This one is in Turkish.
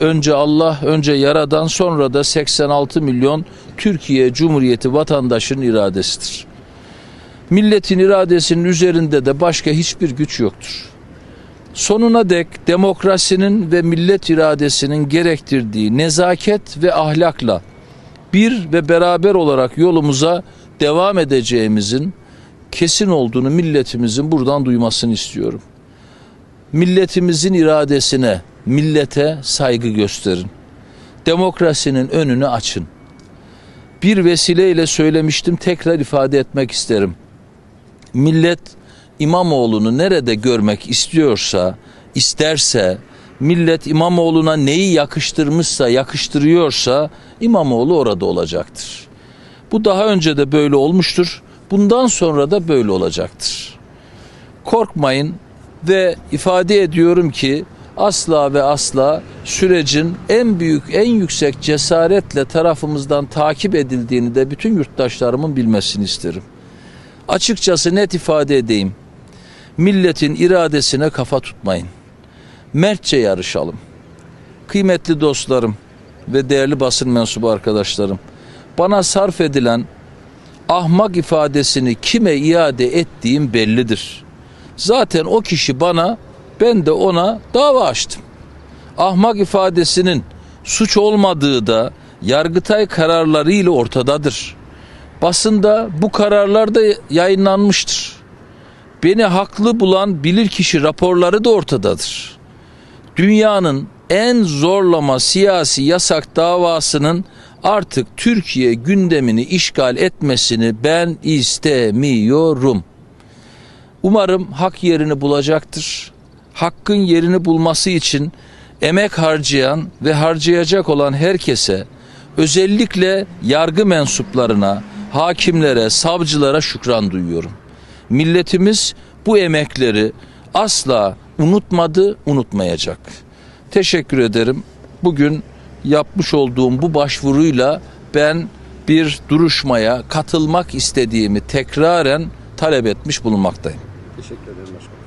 önce Allah, önce Yaradan, sonra da 86 milyon Türkiye Cumhuriyeti vatandaşının iradesidir. Milletin iradesinin üzerinde de başka hiçbir güç yoktur. Sonuna dek demokrasinin ve millet iradesinin gerektirdiği nezaket ve ahlakla bir ve beraber olarak yolumuza devam edeceğimizin kesin olduğunu milletimizin buradan duymasını istiyorum. Milletimizin iradesine, millete saygı gösterin. Demokrasinin önünü açın. Bir vesileyle söylemiştim, tekrar ifade etmek isterim. Millet İmamoğlu'nu nerede görmek istiyorsa, isterse, millet İmamoğlu'na neyi yakıştırmışsa, yakıştırıyorsa İmamoğlu orada olacaktır. Bu daha önce de böyle olmuştur. Bundan sonra da böyle olacaktır. Korkmayın ve ifade ediyorum ki asla ve asla sürecin en büyük, en yüksek cesaretle tarafımızdan takip edildiğini de bütün yurttaşlarımın bilmesini isterim. Açıkçası net ifade edeyim. Milletin iradesine kafa tutmayın. Mertçe yarışalım. Kıymetli dostlarım ve değerli basın mensubu arkadaşlarım, bana sarf edilen ahmak ifadesini kime iade ettiğim bellidir. Zaten o kişi bana, ben de ona dava açtım. Ahmak ifadesinin suç olmadığı da Yargıtay kararlarıyla ortadadır. Basında bu kararlar da yayınlanmıştır. Beni haklı bulan bilirkişi raporları da ortadadır. Dünyanın en zorlama siyasi yasak davasının artık Türkiye gündemini işgal etmesini ben istemiyorum. Umarım hak yerini bulacaktır. Hakkın yerini bulması için emek harcayan ve harcayacak olan herkese özellikle yargı mensuplarına, hakimlere, savcılara şükran duyuyorum. Milletimiz bu emekleri asla unutmadı, unutmayacak. Teşekkür ederim. Bugün yapmış olduğum bu başvuruyla ben bir duruşmaya katılmak istediğimi tekraren talep etmiş bulunmaktayım. Teşekkür ederim başkanım.